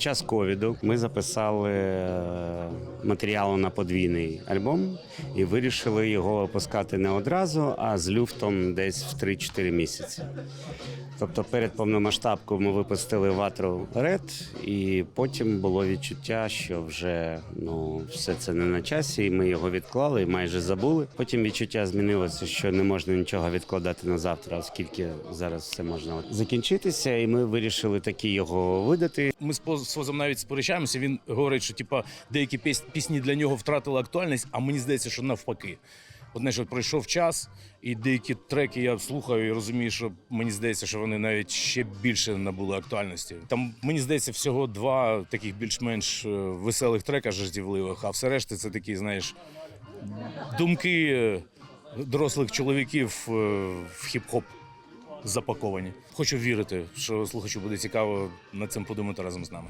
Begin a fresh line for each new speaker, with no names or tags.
Час ковіду ми записали е, матеріал на подвійний альбом і вирішили його випускати не одразу, а з люфтом десь в 3-4 місяці. Тобто перед повномасштабкою ми випустили ватру Ред, і потім було відчуття, що вже ну все це не на часі, і ми його відклали і майже забули. Потім відчуття змінилося, що не можна нічого відкладати на завтра, оскільки зараз все можна закінчитися, і ми вирішили таки його видати.
Ми з Позом навіть сперечаємося. Він говорить, що типа деякі пісні для нього втратили актуальність, а мені здається, що навпаки. Знаєш, от пройшов час, і деякі треки я слухаю і розумію, що мені здається, що вони навіть ще більше набули актуальності. Там мені здається, всього два таких більш-менш е, веселих трека жартівливих, а все решта це такі, знаєш, думки е, дорослих чоловіків е, в хіп-хоп запаковані. Хочу вірити, що слухачу буде цікаво над цим подумати разом з нами.